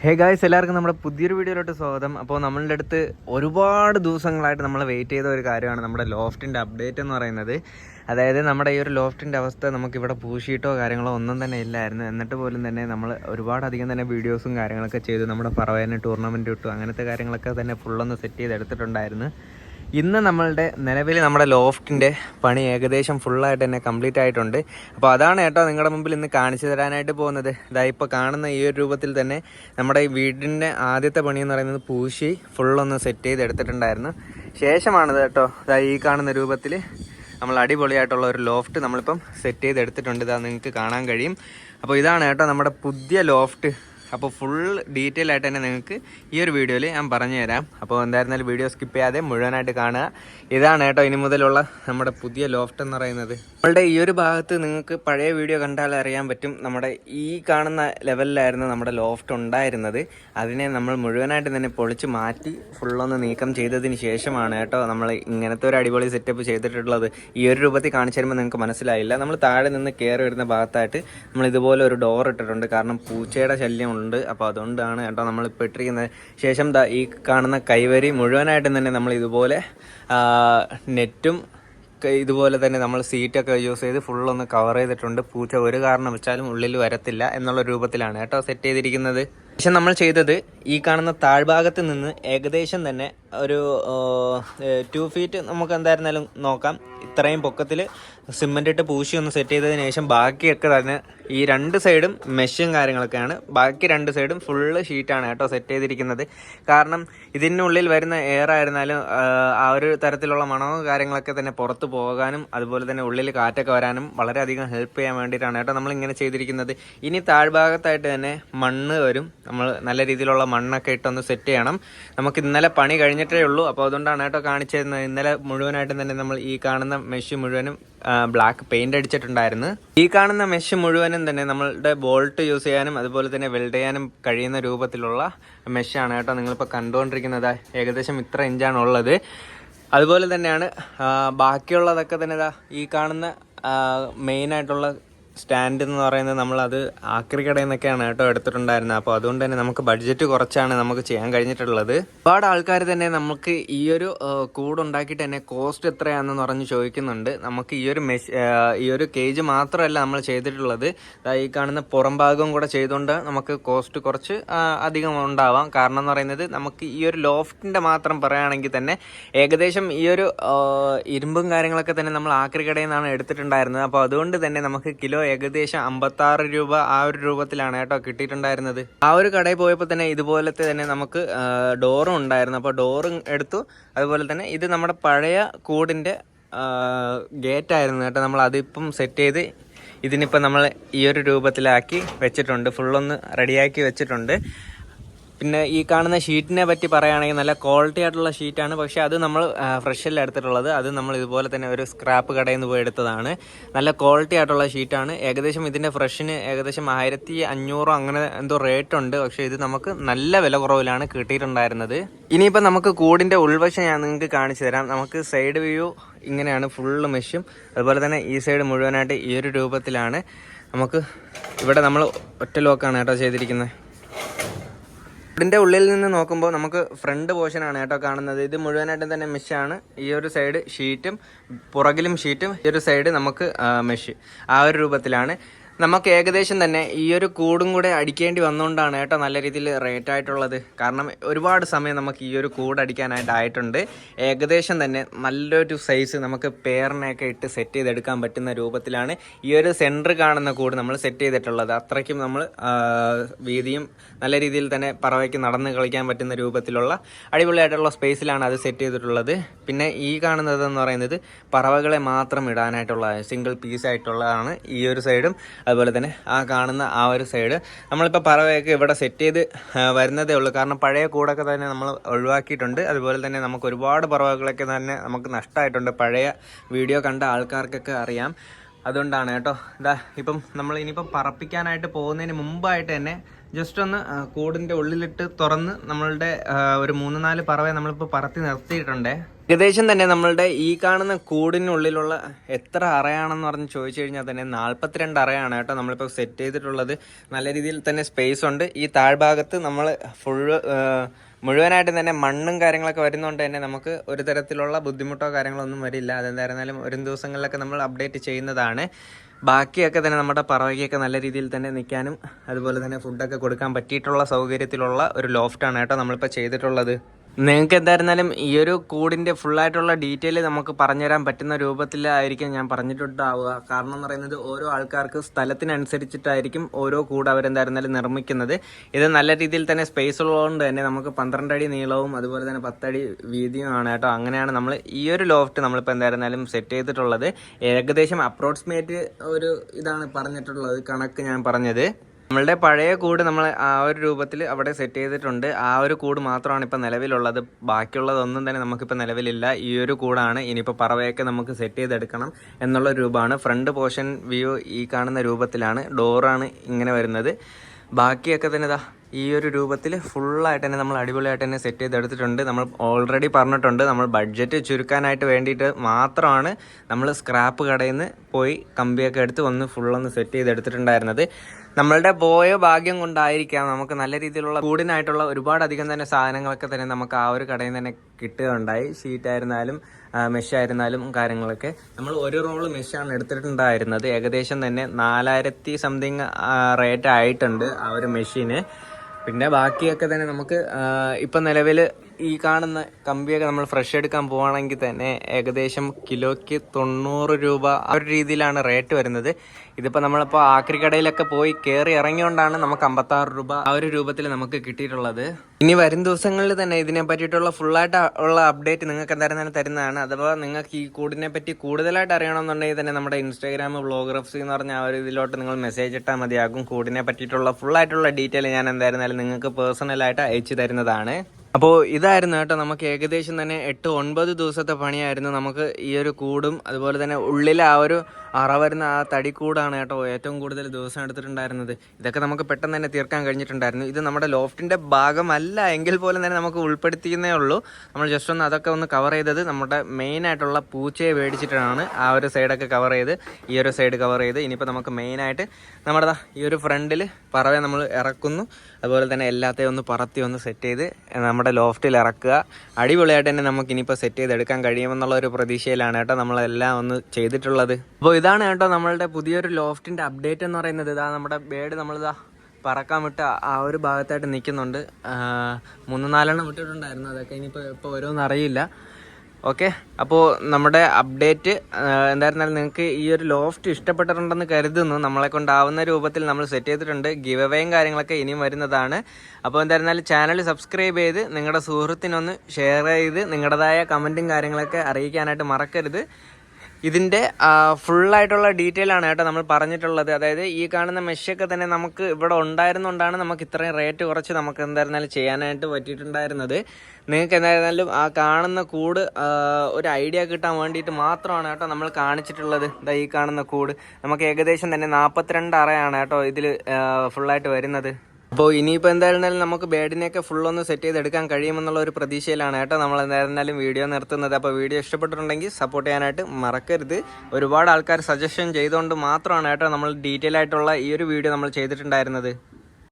Hey guys എല്ലാവർക്കും നമ്മുടെ പുതിയൊരു വീഡിയോയിലോട്ട് സ്വാഗതം. അപ്പോൾ നമ്മളുടെ അടുത്ത് ഒരുപാട് ദിവസങ്ങളായിട്ട് നമ്മൾ വെയിറ്റ് ചെയ്ത ഒരു കാര്യമാണ് നമ്മുടെ ലോഫ്റ്റിന്റെ അപ്ഡേറ്റ് എന്ന് പറയുന്നത്. അതായത് നമ്മുടെ ഈ ഒരു ലോഫ്റ്റിന്റെ അവസ്ഥ നമുക്കിവിടെ പൂശിയിട്ടോ കാര്യങ്ങളോ ഒന്നും തന്നെ ഇല്ലായിരുന്നു. എന്നിട്ട് പോലും തന്നെ നമ്മൾ ഒരുപാടധികം തന്നെ വീഡിയോസും കാര്യങ്ങളൊക്കെ ചെയ്തു. നമ്മുടെ പറവേനെ ടൂർണമെന്റ് ഇട്ടു. അങ്ങനത്തെ കാര്യങ്ങളൊക്കെ തന്നെ ഫുള്ളൊന്ന് സെറ്റ് ചെയ്ത് എടുത്തിട്ടുണ്ടായിരുന്നു ഇന്ന് നമ്മളുടെ നിലവിൽ നമ്മുടെ ലോഫ്റ്റിന്റെ പണി ഏകദേശം ഫുള്ളായിട്ട് തന്നെ കംപ്ലീറ്റ് ആയിട്ടുണ്ട്. അപ്പോൾ അതാണ് കേട്ടോ നിങ്ങളുടെ മുമ്പിൽ ഇന്ന് കാണിച്ചു തരാനായിട്ട് പോകുന്നത്. ഇതാ ഇപ്പോൾ കാണുന്ന ഈ ഒരു രൂപത്തിൽ തന്നെ നമ്മുടെ ഈ വീടിന്റെ ആദ്യത്തെ പണി എന്ന് പറയുന്നത് പൂശി ഫുള്ളൊന്ന് സെറ്റ് ചെയ്ത് എടുത്തിട്ടുണ്ടായിരുന്നു. ശേഷമാണിത് കേട്ടോ. ഇതാ ഈ കാണുന്ന രൂപത്തിൽ നമ്മൾ അടിപൊളിയായിട്ടുള്ള ഒരു ലോഫ്റ്റ് നമ്മളിപ്പം സെറ്റ് ചെയ്ത് എടുത്തിട്ടുണ്ട്. ഇതാ നിങ്ങൾക്ക് കാണാൻ കഴിയും. അപ്പോൾ ഇതാണ് കേട്ടോ നമ്മുടെ പുതിയ ലോഫ്റ്റ്. അപ്പോൾ ഫുൾ ഡീറ്റെയിൽ ആയിട്ട് തന്നെ നിങ്ങൾക്ക് ഈ ഒരു വീഡിയോയിൽ ഞാൻ പറഞ്ഞു തരാം. അപ്പോൾ എന്തായിരുന്നാലും വീഡിയോ സ്കിപ്പ് ചെയ്യാതെ മുഴുവനായിട്ട് കാണുക. ഇതാണ് കേട്ടോ ഇനി മുതലുള്ള നമ്മുടെ പുതിയ ലോഫ്റ്റ് എന്ന് പറയുന്നത്. നമ്മളുടെ ഈ ഒരു ഭാഗത്ത് നിങ്ങൾക്ക് പഴയ വീഡിയോ കണ്ടാൽ അറിയാൻ പറ്റും. നമ്മുടെ ഈ കാണുന്ന ലെവലിലായിരുന്നു നമ്മുടെ ലോഫ്റ്റ് ഉണ്ടായിരുന്നത്. അതിനെ നമ്മൾ മുഴുവനായിട്ട് തന്നെ പൊളിച്ച് മാറ്റി ഫുള്ളൊന്ന് നീക്കം ചെയ്തതിന് ശേഷമാണ് കേട്ടോ നമ്മൾ ഇങ്ങനത്തെ ഒരു അടിപൊളി സെറ്റപ്പ് ചെയ്തിട്ടുള്ളത്. ഈ ഒരു രൂപത്തിൽ കാണിച്ചു തരുമ്പോൾ നിങ്ങൾക്ക് മനസ്സിലായില്ല. നമ്മൾ താഴെ നിന്ന് കയറി വരുന്ന ഭാഗത്തായിട്ട് നമ്മൾ ഇതുപോലെ ഒരു ഡോർ ഇട്ടിട്ടുണ്ട്. കാരണം പൂച്ചയുടെ ശല്യം ഉണ്ട്. അപ്പോൾ അതുകൊണ്ടാണ് കേട്ടോ നമ്മളിപ്പോൾ ഇട്ടിരിക്കുന്നത് ശേഷം ഈ കാണുന്ന കൈവരി മുഴുവനായിട്ടും തന്നെ നമ്മൾ ഇതുപോലെ നെറ്റും ഇതുപോലെ തന്നെ നമ്മൾ സീറ്റൊക്കെ യൂസ് ചെയ്ത് ഫുള്ളൊന്ന് കവർ ചെയ്തിട്ടുണ്ട്. പൂച്ച ഒരു കാരണം വെച്ചാലും ഉള്ളിൽ വരത്തില്ല എന്നുള്ള രൂപത്തിലാണ് കേട്ടോ സെറ്റ് ചെയ്തിരിക്കുന്നത്. പക്ഷെ നമ്മൾ ചെയ്തത് ഈ കാണുന്ന താഴ്ഭാഗത്ത് നിന്ന് ഏകദേശം തന്നെ ഒരു ടു ഫീറ്റ് നമുക്ക് എന്തായിരുന്നാലും നോക്കാം. ഇത്രയും പൊക്കത്തിൽ സിമെന്റ് ഇട്ട് പൂശി ഒന്ന് സെറ്റ് ചെയ്തതിന് ശേഷം ബാക്കിയൊക്കെ തന്നെ ഈ രണ്ട് സൈഡും മെഷും കാര്യങ്ങളൊക്കെയാണ്. ബാക്കി രണ്ട് സൈഡും ഫുള്ള് ഷീറ്റാണ് കേട്ടോ സെറ്റ് ചെയ്തിരിക്കുന്നത്. കാരണം ഇതിനുള്ളിൽ വരുന്ന എയർ ആയിരുന്നാലും ആ, ഒരു തരത്തിലുള്ള മണവും കാര്യങ്ങളൊക്കെ തന്നെ പുറത്ത് പോകാനും അതുപോലെ തന്നെ ഉള്ളിൽ കാറ്റൊക്കെ വരാനും വളരെയധികം ഹെൽപ്പ് ചെയ്യാൻ വേണ്ടിയിട്ടാണ് കേട്ടോ നമ്മൾ ഇങ്ങനെ ചെയ്തിരിക്കുന്നത്. ഇനി താഴ്ഭാഗത്തായിട്ട് തന്നെ മണ്ണ് വരും. നമ്മൾ നല്ല രീതിയിലുള്ള മണ്ണൊക്കെ ഇട്ടൊന്ന് സെറ്റ് ചെയ്യണം. നമുക്ക് ഇന്നലെ പണി കഴിഞ്ഞിട്ടേ ഉള്ളൂ. അപ്പോൾ അതുകൊണ്ടാണ് കേട്ടോ കാണിച്ചിരുന്നത്. ഇന്നലെ മുഴുവനായിട്ടും തന്നെ നമ്മൾ ഈ കാണുന്ന മെഷ് മുഴുവനും ബ്ലാക്ക് പെയിന്റ് അടിച്ചിട്ടുണ്ടായിരുന്നു. ഈ കാണുന്ന മെഷ് മുഴുവനും തന്നെ നമ്മളുടെ ബോൾട്ട് യൂസ് ചെയ്യാനും അതുപോലെ തന്നെ വെൽഡ് ചെയ്യാനും കഴിയുന്ന രൂപത്തിലുള്ള മെഷാണ് കേട്ടോ നിങ്ങളിപ്പോൾ കണ്ടുകൊണ്ടിരിക്കുന്നത്. ഏകദേശം ഇത്ര ഇഞ്ചാണ് ഉള്ളത്. അതുപോലെ തന്നെയാണ് ബാക്കിയുള്ളതൊക്കെ തന്നെ ഈ കാണുന്ന മെയിൻ ആയിട്ടുള്ള സ്റ്റാൻഡ് എന്ന് പറയുന്നത് നമ്മളത് ആക്രി കടയിൽ നിന്നൊക്കെയാണ് കേട്ടോ എടുത്തിട്ടുണ്ടായിരുന്നത്. അപ്പോൾ അതുകൊണ്ട് തന്നെ നമുക്ക് ബഡ്ജറ്റ് കുറച്ചാണ് നമുക്ക് ചെയ്യാൻ കഴിഞ്ഞിട്ടുള്ളത്. ഒരുപാട് ആൾക്കാർ തന്നെ നമുക്ക് ഈ ഒരു കൂട് കൂടുണ്ടാക്കിയിട്ട് തന്നെ കോസ്റ്റ് എത്രയാണെന്ന് പറഞ്ഞ് ചോദിക്കുന്നുണ്ട്. നമുക്ക് ഈ ഒരു മെഷ് ഈ ഒരു കേജ് മാത്രമല്ല നമ്മൾ ചെയ്തിട്ടുള്ളത്. ഈ കാണുന്ന പുറം ഭാഗവും കൂടെ ചെയ്തുകൊണ്ട് നമുക്ക് കോസ്റ്റ് കുറച്ച് അധികം ഉണ്ടാവാം. കാരണം എന്ന് പറയുന്നത് നമുക്ക് ഈ ഒരു ലോഫ്റ്റിന്റെ മാത്രം പറയുകയാണെങ്കിൽ തന്നെ ഏകദേശം ഈ ഒരു ഇരുമ്പും കാര്യങ്ങളൊക്കെ തന്നെ നമ്മൾ ആക്രി കടയിൽ നിന്നാണ് എടുത്തിട്ടുണ്ടായിരുന്നത്. അപ്പോൾ അതുകൊണ്ട് തന്നെ നമുക്ക് കിലോ ഏകദേശം അമ്പത്താറ് രൂപ ആ ഒരു രൂപത്തിലാണ് കേട്ടോ കിട്ടിയിട്ടുണ്ടായിരുന്നത്. ആ ഒരു കടയിൽ പോയപ്പോൾ തന്നെ ഇതുപോലത്തെ തന്നെ നമുക്ക് ഡോറും ഉണ്ടായിരുന്നു. അപ്പോൾ ഡോറും എടുത്തു. അതുപോലെ തന്നെ ഇത് നമ്മുടെ പഴയ കൂടിന്റെ ഗേറ്റായിരുന്നു കേട്ടോ. നമ്മൾ അതിപ്പം സെറ്റ് ചെയ്ത് ഇതിനിപ്പോൾ നമ്മൾ ഈ ഒരു രൂപത്തിലാക്കി വെച്ചിട്ടുണ്ട്. ഫുള്ളൊന്ന് റെഡിയാക്കി വെച്ചിട്ടുണ്ട്. പിന്നെ ഈ കാണുന്ന ഷീറ്റിനെ പറ്റി പറയുകയാണെങ്കിൽ നല്ല ക്വാളിറ്റി ആയിട്ടുള്ള ഷീറ്റാണ് പക്ഷേ അത് നമ്മൾ ഫ്രഷിൽ എടുത്തിട്ടുള്ളത്. അത് നമ്മൾ ഇതുപോലെ തന്നെ ഒരു സ്ക്രാപ്പ് കടയിൽ നിന്ന് പോയി എടുത്തതാണ്. നല്ല ക്വാളിറ്റി ആയിട്ടുള്ള ഷീറ്റാണ് ഏകദേശം ഇതിന്റെ ഫ്രഷിന് ഏകദേശം ആയിരത്തി അഞ്ഞൂറോ അങ്ങനെ എന്തോ റേറ്റ് ഉണ്ട്. പക്ഷേ ഇത് നമുക്ക് നല്ല വില കുറവിലാണ് കിട്ടിയിട്ടുണ്ടായിരുന്നത്. ഇനിയിപ്പോൾ നമുക്ക് കൂടിന്റെ ഉൾവശം ഞാൻ നിങ്ങൾക്ക് കാണിച്ചു തരാം. നമുക്ക് സൈഡ് വ്യൂ ഇങ്ങനെയാണ് ഫുള്ള് മെഷും അതുപോലെ തന്നെ ഈ സൈഡ് മുഴുവനായിട്ട് ഈ ഒരു രൂപത്തിലാണ്. നമുക്ക് ഇവിടെ നമ്മൾ ഒറ്റ ലോക്കാണ് കേട്ടോ ചെയ്തിരിക്കുന്നത്. ഇതിന്റെ ഉള്ളിൽ നിന്ന് നോക്കുമ്പോൾ നമുക്ക് ഫ്രണ്ട് പോർഷനാണ് കേട്ടോ കാണുന്നത്. ഇത് മുഴുവനായിട്ടും തന്നെ മെഷാണ് ഈ ഒരു സൈഡ് ഷീറ്റും പുറകിലും ഷീറ്റും ഈ ഒരു സൈഡ് നമുക്ക് മെഷ് ആ ഒരു രൂപത്തിലാണ്. നമുക്ക് ഏകദേശം തന്നെ ഈ ഒരു കൂടും കൂടെ അടിക്കേണ്ടി വന്നുകൊണ്ടാണ് കേട്ടോ നല്ല രീതിയിൽ റേറ്റ് ആയിട്ടുള്ളത്. കാരണം ഒരുപാട് സമയം നമുക്ക് ഈ ഒരു കൂട് അടിക്കാനായിട്ട് ആയിട്ടുണ്ട്. ഏകദേശം തന്നെ നല്ലൊരു സൈസ് നമുക്ക് പേറിനെയൊക്കെ ഇട്ട് സെറ്റ് ചെയ്തെടുക്കാൻ പറ്റുന്ന രൂപത്തിലാണ് ഈ ഒരു സെന്റർ കാണുന്ന കൂട് നമ്മൾ സെറ്റ് ചെയ്തിട്ടുള്ളത്. അത്രയ്ക്കും നമ്മൾ വീതിയും നല്ല രീതിയിൽ തന്നെ പറവയ്ക്ക് നടന്ന് കളിക്കാൻ പറ്റുന്ന രൂപത്തിലുള്ള അടിപൊളിയായിട്ടുള്ള സ്പേസിലാണ് അത് സെറ്റ് ചെയ്തിട്ടുള്ളത്. പിന്നെ ഈ കാണുന്നതെന്ന് പറയുന്നത് പറവകളെ മാത്രം ഇടാനായിട്ടുള്ള സിംഗിൾ പീസ് ആയിട്ടുള്ളതാണ് ഈ ഒരു സൈഡും അതുപോലെ തന്നെ ആ കാണുന്ന ആ ഒരു സൈഡ് നമ്മളിപ്പോൾ പറവയൊക്കെ ഇവിടെ സെറ്റ് ചെയ്ത് വരുന്നതേ ഉള്ളൂ. കാരണം പഴയ കൂടൊക്കെ തന്നെ നമ്മൾ ഒഴിവാക്കിയിട്ടുണ്ട്. അതുപോലെ തന്നെ നമുക്ക് ഒരുപാട് പറവകളൊക്കെ തന്നെ നമുക്ക് നഷ്ടമായിട്ടുണ്ട് പഴയ വീഡിയോ കണ്ട ആൾക്കാർക്കൊക്കെ അറിയാം. അതുകൊണ്ടാണ് കേട്ടോ. ഇതാ ഇപ്പം നമ്മൾ ഇനിയിപ്പം പറപ്പിക്കാനായിട്ട് പോകുന്നതിന് മുമ്പായിട്ട് തന്നെ ജസ്റ്റ് ഒന്ന് കൂടിന്റെ ഉള്ളിലിട്ട് തുറന്ന് നമ്മളുടെ ഒരു മൂന്ന് നാല് പറവയെ നമ്മളിപ്പോൾ പറത്തി നിർത്തിയിട്ടുണ്ടേ. ഏകദേശം തന്നെ നമ്മളുടെ ഈ കാണുന്ന കൂടിനുള്ളിലുള്ള എത്ര അറയാണെന്ന് പറഞ്ഞ് ചോദിച്ചു കഴിഞ്ഞാൽ തന്നെ നാൽപ്പത്തിരണ്ട് അറയാണ് കേട്ടോ നമ്മളിപ്പോൾ സെറ്റ് ചെയ്തിട്ടുള്ളത്. നല്ല രീതിയിൽ തന്നെ സ്പേസ് ഉണ്ട്. ഈ താഴ്ഭാഗത്ത് നമ്മൾ ഫുൾ മുഴുവനായിട്ട് തന്നെ മണ്ണും കാര്യങ്ങളൊക്കെ വരുന്നതുകൊണ്ട് തന്നെ നമുക്ക് ഒരു തരത്തിലുള്ള ബുദ്ധിമുട്ടോ കാര്യങ്ങളോ ഒന്നും വരില്ല. അതെന്തായിരുന്നാലും ഒരു ദിവസങ്ങളിലൊക്കെ നമ്മൾ അപ്ഡേറ്റ് ചെയ്യുന്നതാണ്. ബാക്കിയൊക്കെ തന്നെ നമ്മുടെ പറവയ്ക്കൊക്കെ നല്ല രീതിയിൽ തന്നെ നിൽക്കാനും അതുപോലെ തന്നെ ഫുഡൊക്കെ കൊടുക്കാൻ പറ്റിയിട്ടുള്ള സൗകര്യത്തിലുള്ള ഒരു ലോഫ്റ്റാണ് കേട്ടോ നമ്മളിപ്പോൾ ചെയ്തിട്ടുള്ളത്. നിങ്ങൾക്ക് എന്തായിരുന്നാലും ഈ ഒരു കൂടിന്റെ ഫുള്ളായിട്ടുള്ള ഡീറ്റെയിൽ നമുക്ക് പറഞ്ഞുതരാൻ പറ്റുന്ന രൂപത്തിലായിരിക്കും ഞാൻ പറഞ്ഞിട്ടുണ്ടാവുക. കാരണം എന്ന് പറയുന്നത് ഓരോ ആൾക്കാർക്ക് സ്ഥലത്തിനനുസരിച്ചിട്ടായിരിക്കും ഓരോ കൂട് അവരെന്തായിരുന്നാലും നിർമ്മിക്കുന്നത്. ഇത് നല്ല രീതിയിൽ തന്നെ സ്പേസ് ഉള്ളതുകൊണ്ട് തന്നെ നമുക്ക് പന്ത്രണ്ട് അടി നീളവും അതുപോലെ തന്നെ പത്തടി വീതിയുമാണ് കേട്ടോ. അങ്ങനെയാണ് നമ്മൾ ഈ ഒരു ലോഫ്റ്റ് നമ്മളിപ്പോൾ എന്തായിരുന്നാലും സെറ്റ് ചെയ്തിട്ടുള്ളത്. ഏകദേശം അപ്രോക്സിമേറ്റ് ഒരു ഇതാണ് പറഞ്ഞിട്ടുള്ളത് കണക്ക് ഞാൻ പറഞ്ഞത്. നമ്മളുടെ പഴയ കൂട് നമ്മൾ ആ ഒരു രൂപത്തിൽ അവിടെ സെറ്റ് ചെയ്തിട്ടുണ്ട്. ആ ഒരു കൂട് മാത്രമാണ് ഇപ്പോൾ നിലവിലുള്ളത്. ബാക്കിയുള്ളതൊന്നും തന്നെ നമുക്കിപ്പോൾ നിലവിലില്ല. ഈ ഒരു കൂടാണ് ഇനിയിപ്പോൾ പറവയൊക്കെ നമുക്ക് സെറ്റ് ചെയ്തെടുക്കണം എന്നുള്ള രൂപമാണ്. ഫ്രണ്ട് പോർഷൻ വ്യൂ ഈ കാണുന്ന രൂപത്തിലാണ്. ഡോറാണ് ഇങ്ങനെ വരുന്നത്. ബാക്കിയൊക്കെ തന്നെ ഇതാ ഈ ഒരു രൂപത്തിൽ ഫുള്ളായിട്ട് തന്നെ നമ്മൾ അടിപൊളിയായിട്ട് തന്നെ സെറ്റ് ചെയ്തെടുത്തിട്ടുണ്ട്. നമ്മൾ ഓൾറെഡി പറഞ്ഞിട്ടുണ്ട്. നമ്മൾ ബഡ്ജറ്റ് ചുരുക്കാനായിട്ട് വേണ്ടിയിട്ട് മാത്രമാണ് നമ്മൾ സ്ക്രാപ്പ് കടയിൽ നിന്ന് പോയി കമ്പിയൊക്കെ എടുത്ത് ഒന്ന് ഫുള്ളൊന്ന് സെറ്റ് ചെയ്തെടുത്തിട്ടുണ്ടായിരുന്നത്. നമ്മളുടെ പോയ ഭാഗ്യം കൊണ്ടായിരിക്കാം നമുക്ക് നല്ല രീതിയിലുള്ള കൂടിനായിട്ടുള്ള ഒരുപാട് അധികം തന്നെ സാധനങ്ങളൊക്കെ തന്നെ നമുക്ക് ആ ഒരു കടയിൽ തന്നെ കിട്ടുകയുണ്ടായി. ഷീറ്റ് ആയിരുന്നാലും മെഷ് ആയിരുന്നാലും കാര്യങ്ങളൊക്കെ. നമ്മൾ ഒരു റോൾ മെഷാണ് എടുത്തിട്ടുണ്ടായിരുന്നത്. ഏകദേശം തന്നെ നാലായിരത്തി സംതിങ് റേറ്റ് ആയിട്ടുണ്ട് ആ ഒരു മെഷീന് പിന്നെ ബാക്കിയൊക്കെ തന്നെ നമുക്ക് ഇപ്പം നിലവിൽ ഈ കാണുന്ന കമ്പിയൊക്കെ നമ്മൾ ഫ്രഷ് എടുക്കാൻ പോവുകയാണെങ്കിൽ തന്നെ ഏകദേശം കിലോയ്ക്ക് തൊണ്ണൂറ് രൂപ ആ ഒരു രീതിയിലാണ് റേറ്റ് വരുന്നത്. ഇതിപ്പോൾ നമ്മളിപ്പോൾ ആക്രി കടയിലൊക്കെ പോയി കയറി ഇറങ്ങിയോണ്ടാണ് നമുക്ക് അമ്പത്താറ് രൂപ ആ ഒരു രൂപത്തിൽ നമുക്ക് കിട്ടിയിട്ടുള്ളത്. ഇനി വരും ദിവസങ്ങളിൽ തന്നെ ഇതിനെ പറ്റിയിട്ടുള്ള ഫുള്ളായിട്ട് ഉള്ള അപ്ഡേറ്റ് നിങ്ങൾക്ക് എന്തായാലും തന്നെ തരുന്നതാണ്. അഥവാ നിങ്ങൾക്ക് ഈ കൂടിനെ പറ്റി കൂടുതലായിട്ട് അറിയണമെന്നുണ്ടെങ്കിൽ തന്നെ നമ്മുടെ ഇൻസ്റ്റാഗ്രാം വ്ളോഗ്രാഫ്സ് എന്ന് പറഞ്ഞ ആ ഒരു ഇതിലോട്ട് നിങ്ങൾ മെസ്സേജ് ഇട്ടാൽ മതിയാകും. കൂടിനെ പറ്റിയിട്ടുള്ള ഫുള്ളായിട്ടുള്ള ഡീറ്റെയിൽ ഞാൻ എന്തായിരുന്നാലും നിങ്ങൾക്ക് പേഴ്സണലായിട്ട് അയച്ചു തരുന്നതാണ്. അപ്പോൾ ഇതായിരുന്നു കേട്ടോ നമുക്ക് ഏകദേശം തന്നെ എട്ട് ഒൻപത് ദിവസത്തെ പണിയായിരുന്നു. നമുക്ക് ഈ ഒരു കൂടും അതുപോലെ തന്നെ ഉള്ളിൽ ആ ഒരു അറ വരുന്ന ആ തടിക്കൂടാണ് കേട്ടോ ഏറ്റവും കൂടുതൽ ദിവസം എടുത്തിട്ടുണ്ടായിരുന്നത്. ഇതൊക്കെ നമുക്ക് പെട്ടെന്ന് തന്നെ തീർക്കാൻ കഴിഞ്ഞിട്ടുണ്ടായിരുന്നു. ഇത് നമ്മുടെ ലോഫ്റ്റിന്റെ ഭാഗമല്ല എങ്കിൽ പോലും തന്നെ നമുക്ക് ഉൾപ്പെടുത്തിയെന്നേ ഉള്ളൂ. നമ്മൾ ജസ്റ്റ് ഒന്ന് അതൊക്കെ ഒന്ന് കവർ ചെയ്തത് നമ്മുടെ മെയിനായിട്ടുള്ള പൂച്ചയെ മേടിച്ചിട്ടാണ് ആ ഒരു സൈഡൊക്കെ കവർ ചെയ്ത് ഈ ഒരു സൈഡ് കവർ ചെയ്ത്. ഇനിയിപ്പോൾ നമുക്ക് മെയിനായിട്ട് നമ്മുടെ ഈ ഒരു ഫ്രണ്ടിൽ പറവെ നമ്മൾ ഇറക്കുന്നു. അതുപോലെ തന്നെ എല്ലാത്തെയും ഒന്ന് പറത്തി ഒന്ന് സെറ്റ് ചെയ്ത് നമ്മുടെ ലോഫ്റ്റിൽ ഇറക്കുക. അടിപൊളിയായിട്ട് തന്നെ നമുക്ക് ഇനിയിപ്പോൾ സെറ്റ് ചെയ്തെടുക്കാൻ കഴിയുമെന്നുള്ള ഒരു പ്രതീക്ഷയിലാണ് കേട്ടോ നമ്മളെല്ലാം ഒന്ന് ചെയ്തിട്ടുള്ളത്. അപ്പോൾ ഇതാണ് കേട്ടോ നമ്മളുടെ പുതിയൊരു ലോഫ്റ്റിന്റെ അപ്ഡേറ്റ് എന്ന് പറയുന്നത്. ഇതാ നമ്മുടെ ബേഡ് നമ്മളിതാ പറക്കാൻ വിട്ട് ആ ഒരു ഭാഗത്തായിട്ട് നിൽക്കുന്നുണ്ട്. മൂന്ന് നാലെണ്ണം വിട്ടിട്ടുണ്ടായിരുന്നു. അതൊക്കെ ഇനിയിപ്പോൾ ഇപ്പോൾ ഓരോന്നും അറിയില്ല. ഓക്കെ. അപ്പോൾ നമ്മുടെ അപ്ഡേറ്റ് എന്തായിരുന്നാലും നിങ്ങൾക്ക് ഈ ഒരു ലോഫ്റ്റ് ഇഷ്ടപ്പെട്ടിട്ടുണ്ടെന്ന് കരുതുന്നു. നമ്മളെ കൊണ്ടാവുന്ന രൂപത്തിൽ നമ്മൾ സെറ്റ് ചെയ്തിട്ടുണ്ട്. ഗിവ് അവേയും കാര്യങ്ങളൊക്കെ ഇനിയും വരുന്നതാണ്. അപ്പോൾ എന്തായിരുന്നാലും ചാനൽ സബ്സ്ക്രൈബ് ചെയ്ത് നിങ്ങളുടെ സുഹൃത്തിനൊന്ന് ഷെയർ ചെയ്ത് നിങ്ങളുടേതായ കമന്റും കാര്യങ്ങളൊക്കെ അറിയിക്കാനായിട്ട് മറക്കരുത്. ഇതിന്റെ ഫുള്ളായിട്ടുള്ള ഡീറ്റെയിൽ ആണ് കേട്ടോ നമ്മൾ പറഞ്ഞിട്ടുള്ളത്. അതായത് ഈ കാണുന്ന മെഷൊക്കെ തന്നെ നമുക്ക് ഇവിടെ ഉണ്ടായിരുന്നുകൊണ്ടാണ് നമുക്ക് ഇത്രയും റേറ്റ് കുറച്ച് നമുക്ക് എന്തായിരുന്നാലും ചെയ്യാനായിട്ട് പറ്റിയിട്ടുണ്ടായിരുന്നത്. നിങ്ങൾക്ക് എന്തായിരുന്നാലും ആ കാണുന്ന കൂട് ഒരു ഐഡിയ കിട്ടാൻ വേണ്ടിയിട്ട് മാത്രമാണ് കേട്ടോ നമ്മൾ കാണിച്ചിട്ടുള്ളത്. ഇതാ ഈ കാണുന്ന കൂട്. നമുക്ക് ഏകദേശം തന്നെ നാൽപ്പത്തിരണ്ട് അറയാണ് കേട്ടോ ഇതിൽ ഫുള്ളായിട്ട് വരുന്നത്. അപ്പോൾ ഇനിയിപ്പോൾ എന്തായിരുന്നാലും നമുക്ക് ബേഡിനെയൊക്കെ ഫുള്ളൊന്ന് സെറ്റ് ചെയ്തെടുക്കാൻ കഴിയുമെന്നുള്ള ഒരു പ്രതീക്ഷയിലാണ് കേട്ടോ നമ്മൾ എന്തായിരുന്നാലും വീഡിയോ നിർത്തുന്നത്. അപ്പോൾ വീഡിയോ ഇഷ്ടപ്പെട്ടിട്ടുണ്ടെങ്കിൽ സപ്പോർട്ട് ചെയ്യാനായിട്ട് മറക്കരുത്. ഒരുപാട് ആൾക്കാർ സജഷൻ ചെയ്തുകൊണ്ട് മാത്രമാണ് കേട്ടോ നമ്മൾ ഡീറ്റെയിൽ ആയിട്ടുള്ള ഈ ഒരു വീഡിയോ നമ്മൾ ചെയ്തിട്ടുണ്ടായിരുന്നത്.